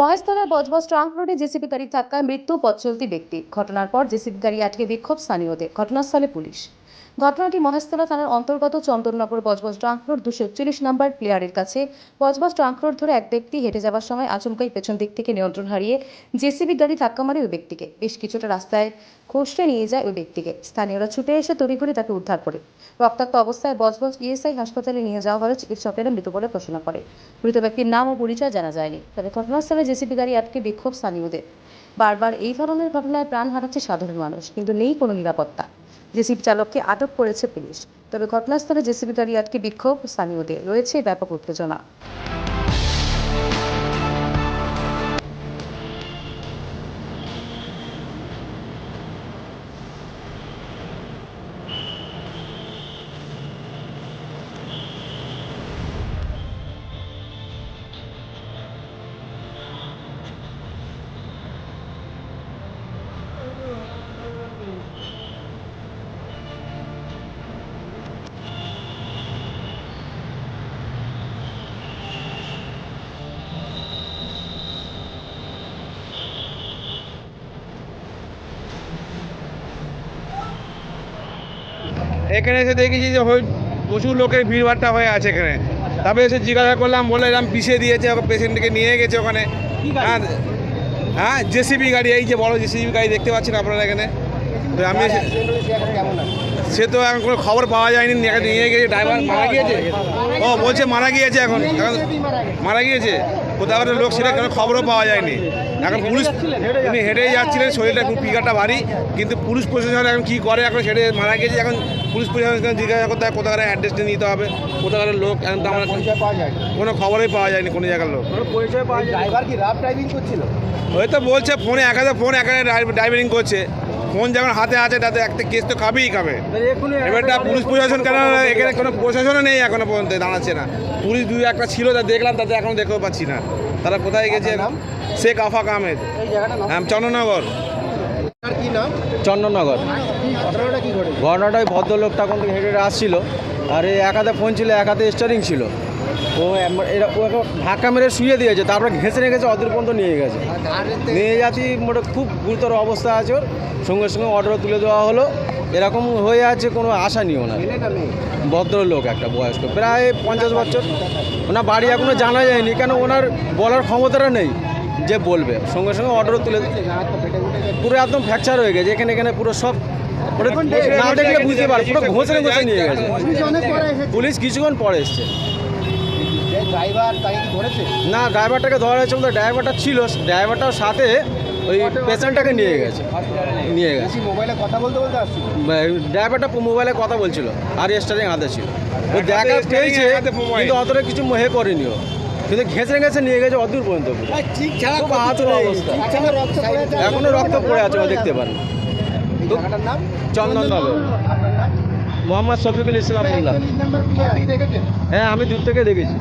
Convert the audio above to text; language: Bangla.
মহেশতলার বজবজ ট্রাঙ্ক রোডে জেসিবি গাড়ি ধাক্কায় মৃত্যু পথচলতি ব্যক্তি। ঘটনার পর জেসিবি গাড়ি আটকে বিক্ষোভ স্থানীয়দের। ঘটনাস্থলে পুলিশ। ঘটনাটি মহেশতলা থানার অন্তর্গত চন্দননগর বজবজ ট্রাঙ্ক রোড দুশো একচল্লিশ নম্বর প্লেয়ারের কাছে। বজবজ ট্রাঙ্ক রোড ধরে এক ব্যক্তি হেঁটে যাওয়ার সময় আচমকাই পেছন দিক থেকে নিয়ন্ত্রণ হারিয়ে জেসিবি গাড়ি ধাক্কা মারে ওই ব্যক্তিকে। বেশ কিছুটা রাস্তায় খসড়ে নিয়ে যায় ওই ব্যক্তিকে। স্থানীয়রা ছুটে এসে তৈরি তড়িঘড়ি তাকে উদ্ধার করে। রক্তাক্ত অবস্থায় বজবজ ইএসআই হাসপাতালে নিয়ে যাওয়া হলে চিকিৎসকেরা মৃত বলে ঘোষণা করে। মৃত ব্যক্তির নাম ও পরিচয় জানা যায়নি। তবে ঘটনাস্থলে জেসিবি গাড়ি আটকে বিক্ষোভ স্থানীয়দের। বারবার এই ধরনের ঘটনায় প্রাণ হারাচ্ছে সাধারণ মানুষ, কিন্তু নেই কোনো নিরাপত্তা। জেসিবি চালককে আটক করেছে পুলিশ। তবে ঘটনাস্থলে জেসিবি গাড়ি আটকে বিক্ষোভ স্থানীয়দের। রয়েছে ব্যাপক উত্তেজনা। এখানে এসে দেখেছি যে হয় প্রচুর লোকের ভিড়ভাড়টা হয়ে আছে এখানে। তারপরে এসে জিজ্ঞাসা করলাম বলে এরকম পিছিয়ে দিয়েছে পেশেন্টকে নিয়ে গেছে ওখানে। হ্যাঁ হ্যাঁ জেসিবি গাড়ি এই যে বড় জেসিবি গাড়ি দেখতে পাচ্ছেন আপনারা এখানে? তো আমি সে তো এখন কোনো খবর পাওয়া যায়নি নিয়ে গেছে ড্রাইভার মারা গিয়েছে। ও বলছে মারা গিয়েছে এখন এখন মারা গিয়েছে। কোথাও একটা লোক সেটা কোনো খবরও পাওয়া যায়নি। এখন পুলিশ উনি হেঁটেই যাচ্ছিলেন শরীরটা খুব পিকাটা ভারী কিন্তু পুলিশ প্রশাসন এখন কী করে? এখন সেটা মারা গিয়েছে এখন পুলিশ প্রশাসন জিজ্ঞাসা করতে হয় কোথাকার অ্যাড্রেসটা নিতে হবে কোথাকার লোক এখন তো আমরা পাওয়া যায় কোনো খবরই পাওয়া যায়নি কোনো জায়গার লোক। পরিচয় পাওয়া যায় ড্রাইভার কি রাফ ড্রাইভিং করছিল? হয়তো বলছে ফোনে একাতে ফোন একাতে ড্রাইভিং করছে। ফোন যখন হাতে আছে তাতে একটা কেস তো খাবেই খাবে। এবারটা পুলিশ প্রশাসন কেন এখানে কোনো প্রশাসনও নেই এখনও পর্যন্ত দাঁড়াচ্ছে না। পুলিশ দুই একটা ছিল তা দেখলাম তাতে এখনও দেখতেও পাচ্ছি না। তারা কোথায় গেছে? নাম? শেখ আফাক আহমেদ। এই জায়গাটা নাম? হ্যাঁ চন্দ্রনগর চন্দননগর। ঘটনাটা কি ঘটেছে? ভদ্রলোক তখন হেঁটে হেঁটে আসছিল। আর এই এক হাতে ফোন ছিল এক হাতে স্টারিং ছিল। ও এম- এরা ও এখন ধাক্কা মেরে শুয়ে দিয়েছে, তারপরে ঘেঁচে রেখেছে, অদূর পর্যন্ত নিয়ে গেছে। নিয়ে যাচ্ছি, মোটে খুব গুরুতর অবস্থা আছে ওর। সঙ্গে সঙ্গে অর্ডার তুলে দেওয়া হলো। এরকম হয়ে আছে, কোনো আশা নিও না। ভদ্রলোক একটা বয়স্ক, প্রায় পঞ্চাশ বছর। ওনার বাড়ি এখনও জানা যায়নি, কেন ওনার বলার ক্ষমতাটা নেই, যে বলবে। সঙ্গে সঙ্গে অর্ডার তুলে পুরো একদম ফ্র্যাকচার হয়ে গেছে, এখানে এখানে পুরো সব না দেখলে বুঝতে পার পুরো ঘষে ঘষে নিয়ে গেছে। পুলিশ কিছুক্ষণ পরে এসছে। ড্রাইভার তাকে কি ধরেছে? না ড্রাইভারটাকে ধরা হয়েছে বলতে ড্রাইভারটা ছিল ড্রাইভারটার সাথে ওই পেশেন্টটাকে নিয়ে গেছে। নিয়ে গেছে। মোবাইলে কথা বলতে বলতে আসছিল? ড্রাইভারটা মোবাইলে কথা বলছিল আর স্টারিং হাতে ছিল। ও দেখা পেয়েছে। কিন্তু অতটা কিছু মহে করেনি ও। কিন্তু ঘেঁচে ঘেঁচে নিয়ে গেছে অদূর পর্যন্ত এখনও রক্ত পড়ে আছে দেখতে পারেন। আপনার নাম? মোহাম্মদ শফিকুল ইসলাম হ্যাঁ আমি দূর থেকে দেখেছি।